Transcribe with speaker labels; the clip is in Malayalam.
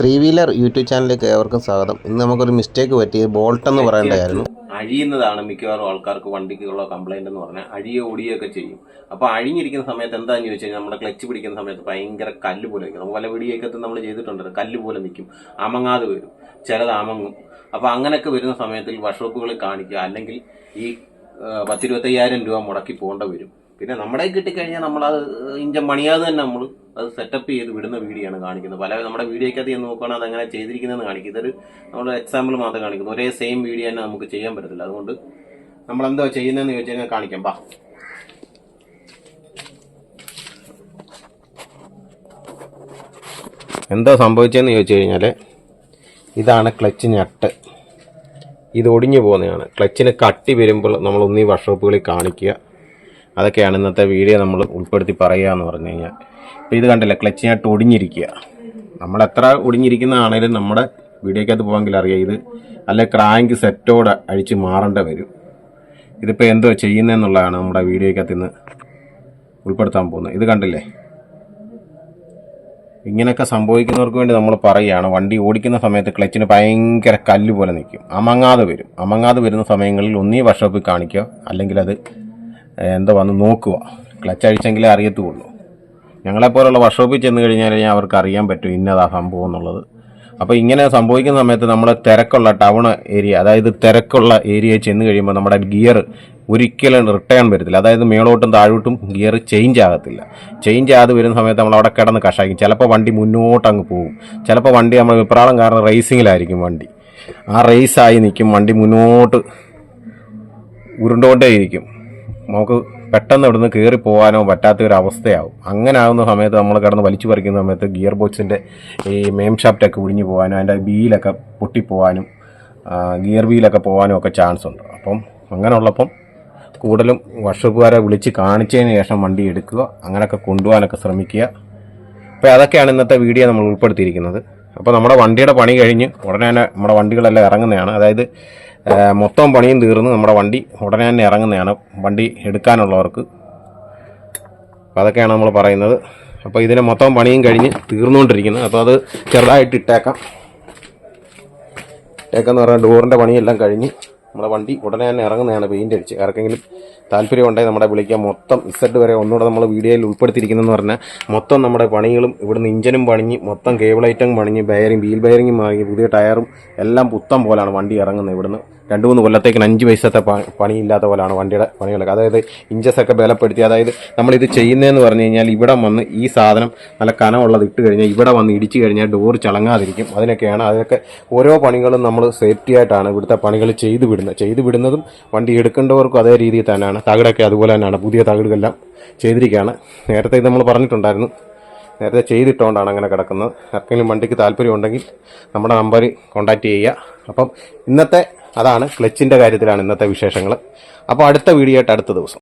Speaker 1: ത്രീ വീലർ യൂട്യൂബ് ചാനലിലേക്ക് ഏവർക്കും സ്വാഗതം. ഇന്ന് നമുക്കൊരു മിസ്റ്റേക്ക് പറ്റി ബോൾട്ട് എന്ന് പറയേണ്ടതായിരുന്നു.
Speaker 2: അഴിയുന്നതാണ് മിക്കവാറും ആൾക്കാർക്ക് വണ്ടിക്കുള്ള കംപ്ലൈന്റ് എന്ന് പറഞ്ഞാൽ അഴിയോ ഒടിയൊക്കെ ചെയ്യും. അപ്പോൾ അഴിഞ്ഞിരിക്കുന്ന സമയത്ത് എന്താണെന്ന് ചോദിച്ചു കഴിഞ്ഞാൽ നമ്മുടെ ക്ലച്ച് പിടിക്കുന്ന സമയത്ത് ഭയങ്കര കല്ല് പോലെ നിൽക്കും. വല വീഡിയോക്കത്ത് നമ്മൾ ചെയ്തിട്ടുണ്ട് കല്ല് പോലെ നിൽക്കും. അമങ്ങാതെ വരും. ചിലത് അമങ്ങും. അപ്പോൾ അങ്ങനെയൊക്കെ വരുന്ന സമയത്തിൽ വർക്ക്ഷോപ്പുകളിൽ കാണിക്കുക അല്ലെങ്കിൽ ഈ പത്തിരുപത്തയ്യായിരം രൂപ മുടക്കി പോകേണ്ട വരും. പിന്നെ നമ്മുടെ കിട്ടിക്കഴിഞ്ഞാൽ നമ്മൾ അത് ഇഞ്ചം മണിയാതെ തന്നെ നമ്മൾ അത് സെറ്റപ്പ് ചെയ്ത് വിടുന്ന വീഡിയോ ആണ് കാണിക്കുന്നത്. പല നമ്മുടെ വീഡിയോക്കകത്ത് ചെന്ന് നോക്കുകയാണെങ്കിൽ അത് എങ്ങനെ ചെയ്തിരിക്കുന്നതെന്ന് കാണിക്കും. ഇതൊരു നമ്മൾ എക്സാമ്പിൾ മാത്രം കാണിക്കുന്നു. ഒരേ സെയിം വീഡിയോ തന്നെ നമുക്ക് ചെയ്യാൻ പറ്റത്തില്ല. അതുകൊണ്ട് നമ്മൾ എന്തോ ചെയ്യുന്നതെന്ന് ചോദിച്ചു കഴിഞ്ഞാൽ കാണിക്കാം. ബാ.
Speaker 1: എന്താ സംഭവിച്ചതെന്ന് ചോദിച്ചു കഴിഞ്ഞാൽ ഇതാണ് ക്ലച്ച് ഞട്ട്. ഇത് ഒടിഞ്ഞു പോകുന്നതാണ്. ക്ലച്ചിന് കട്ടി വരുമ്പോൾ നമ്മൾ ഒന്നീ വർക്ക്ഷോപ്പുകളിൽ കാണിക്കുക. അതൊക്കെയാണ് ഇന്നത്തെ വീഡിയോ നമ്മൾ ഉൾപ്പെടുത്തി പറയുക എന്ന് പറഞ്ഞു കഴിഞ്ഞാൽ. ഇപ്പോൾ ഇത് കണ്ടില്ല ക്ലച്ചിനായിട്ട് ഒടിഞ്ഞിരിക്കുക. നമ്മളെത്ര ഒടിഞ്ഞിരിക്കുന്നതാണേലും നമ്മുടെ വീഡിയോക്കകത്ത് പോകാമെങ്കിൽ അറിയാം ഇത് അല്ലെ ക്രാങ്ക് സെറ്റോടെ അഴിച്ച് മാറേണ്ട വരും. ഇതിപ്പോൾ എന്തോ ചെയ്യുന്നതെന്നുള്ളതാണ് നമ്മുടെ വീഡിയോക്കകത്ത് ഇന്ന് ഉൾപ്പെടുത്താൻ പോകുന്നത്. ഇത് കണ്ടില്ലേ? ഇങ്ങനെയൊക്കെ സംഭവിക്കുന്നവർക്ക് വേണ്ടി നമ്മൾ പറയുകയാണ് വണ്ടി ഓടിക്കുന്ന സമയത്ത് ക്ലച്ചിന് ഭയങ്കര കല്ല് പോലെ നിൽക്കും. അമങ്ങാതെ വരും. അമങ്ങാതെ വരുന്ന സമയങ്ങളിൽ ഒന്നീ വർഷോപ്പിൽ കാണിക്കുക അല്ലെങ്കിൽ അത് എന്താ വന്ന് നോക്കുക. ക്ലച്ച് അഴിച്ചെങ്കിലേ അറിയത്തുള്ളൂ. ഞങ്ങളെപ്പോലുള്ള വർക്ക്ഷോപ്പിൽ ചെന്ന് കഴിഞ്ഞാൽ അവർക്ക് അറിയാൻ പറ്റും ഇന്നതാ സംഭവം എന്നുള്ളത്. അപ്പോൾ ഇങ്ങനെ സംഭവിക്കുന്ന സമയത്ത് നമ്മൾ തിരക്കുള്ള ടൗൺ ഏരിയ അതായത് തിരക്കുള്ള ഏരിയയിൽ ചെന്ന് കഴിയുമ്പോൾ നമ്മുടെ ഗിയർ ഒരിക്കലും റിട്ടേൺ വരത്തില്ല. അതായത് മേളോട്ടും താഴോട്ടും ഗിയർ ചേഞ്ച് ആകത്തില്ല. ചേഞ്ച് ആകാതെ വരുന്ന സമയത്ത് നമ്മൾ അവിടെ കിടന്ന് കഷാക്കും ചിലപ്പോൾ വണ്ടി മുന്നോട്ട് അങ്ങ് പോകും. ചിലപ്പോൾ വണ്ടി നമ്മൾ വിപ്രാളം കാരണം റേസിങ്ങിലായിരിക്കും വണ്ടി. ആ റേസായി നിൽക്കും. വണ്ടി മുന്നോട്ട് ഉരുണ്ടുകൊണ്ടേയിരിക്കും നമുക്ക് പെട്ടെന്ന് ഇവിടുന്ന് കയറി പോകാനോ പറ്റാത്ത ഒരു അവസ്ഥയാവും അങ്ങനെ ആകുന്ന സമയത്ത് നമ്മൾ കിടന്ന് വലിച്ചു പറിക്കുന്ന സമയത്ത് ഗിയർ ബോക്സിന്റെ ഈ മെയിൻ ഷാഫ്റ്റൊക്കെ ഒഴിഞ്ഞു പോകാനും അതിന്റെ വീലൊക്കെ പൊട്ടിപ്പോകാനും ആ, ഗിയർ വീലൊക്കെ പോകാനും ഒക്കെ ചാൻസ് ഉണ്ട്. അപ്പം അങ്ങനെയുള്ളപ്പം കൂടുതലും വർഷപ്പുകാരെ വിളിച്ച് കാണിച്ചതിന് ശേഷം വണ്ടി എടുക്കുക അങ്ങനെയൊക്കെ കൊണ്ടുപോകാനൊക്കെ ശ്രമിക്കുക. അപ്പോൾ അതൊക്കെയാണ് ഇന്നത്തെ വീഡിയോ നമ്മൾ ഉൾപ്പെടുത്തിയിരിക്കുന്നത്. അപ്പോൾ നമ്മുടെ വണ്ടിയുടെ പണി കഴിഞ്ഞ് ഉടനെ തന്നെ നമ്മുടെ വണ്ടികളെല്ലാം ഇറങ്ങുന്നതാണ്. അതായത് മൊത്തം പണിയും തീർന്ന് നമ്മുടെ വണ്ടി ഉടനെ തന്നെ ഇറങ്ങുന്നതാണ്. വണ്ടി എടുക്കാനുള്ളവർക്ക്. അപ്പോൾ അതൊക്കെയാണ് നമ്മൾ പറയുന്നത്. അപ്പോൾ ഇതിനെ മൊത്തം പണിയും കഴിഞ്ഞ് തീർന്നുകൊണ്ടിരിക്കുന്നത് അപ്പോൾ അത് ചെറുതായിട്ട് ഇട്ടേക്കാം. ഇട്ടേക്കാന്ന് പറഞ്ഞാൽ ഡോറിന്റെ പണിയെല്ലാം കഴിഞ്ഞ് നമ്മുടെ വണ്ടി ഉടനെ തന്നെ ഇറങ്ങുന്നതാണ് പെയിന്റ് അടിച്ച്. ആർക്കെങ്കിലും താല്പര്യം ഉണ്ടെങ്കിൽ നമ്മുടെ വിളിക്കാം. മൊത്തം ഇസഡ് വരെ ഒന്നുകൂടെ നമ്മൾ വീഡിയോയിൽ ഉൾപ്പെടുത്തിയിരിക്കുന്നതെന്ന് പറഞ്ഞാൽ മൊത്തം നമ്മുടെ പണികളും ഇവിടുന്ന് ഇഞ്ചനും പണിഞ്ഞ് മൊത്തം കേബിൾ ഐറ്റം പണിഞ്ഞ് ബയറിങ് വീൽ ബയറിങ്ങും വാങ്ങി പുതിയ ടയറും എല്ലാം പുത്തം പോലാണ് വണ്ടി ഇറങ്ങുന്നത് ഇവിടുന്ന്. രണ്ട് മൂന്ന് കൊല്ലത്തേക്കിന് അഞ്ച് പൈസത്തെ പണിയില്ലാത്ത പോലെയാണ് വണ്ടിയുടെ പണികളൊക്കെ. അതായത് ഇഞ്ചസൊക്കെ ബലപ്പെടുത്തി അതായത് നമ്മളിത് ചെയ്യുന്നതെന്ന് പറഞ്ഞു കഴിഞ്ഞാൽ ഇവിടെ വന്ന് ഈ സാധനം നല്ല കനമുള്ളത് ഇട്ട് കഴിഞ്ഞാൽ ഇവിടെ വന്ന് ഇടിച്ചു കഴിഞ്ഞാൽ ഡോർ ചളങ്ങാതിരിക്കും. അതിനൊക്കെയാണ് അതൊക്കെ ഓരോ പണികളും നമ്മൾ സേഫ്റ്റി ആയിട്ടാണ് ഇവിടുത്തെ പണികൾ ചെയ്തു വിടുന്നത്. ചെയ്തു വിടുന്നതും വണ്ടി എടുക്കേണ്ടവർക്കും അതേ രീതിയിൽ തന്നെയാണ്. തകിടൊക്കെ അതുപോലെ തന്നെയാണ്. പുതിയ തകിടുകളെല്ലാം ചെയ്തിരിക്കുകയാണ്. നേരത്തെ ഇത് നമ്മൾ പറഞ്ഞിട്ടുണ്ടായിരുന്നു. നേരത്തെ ചെയ്തിട്ടുകൊണ്ടാണ് അങ്ങനെ കിടക്കുന്നത്. ആർക്കെങ്കിലും വണ്ടിക്ക് താല്പര്യം ഉണ്ടെങ്കിൽ നമ്മുടെ നമ്പറിൽ കോൺടാക്റ്റ് ചെയ്യുക. അപ്പം ഇന്നത്തെ അതാണ് ക്ലച്ചിന്റെ കാര്യത്തിലാണ് ഇന്നത്തെ വിശേഷങ്ങൾ അപ്പോൾ അടുത്ത വീഡിയോ ആയിട്ട് അടുത്ത ദിവസം.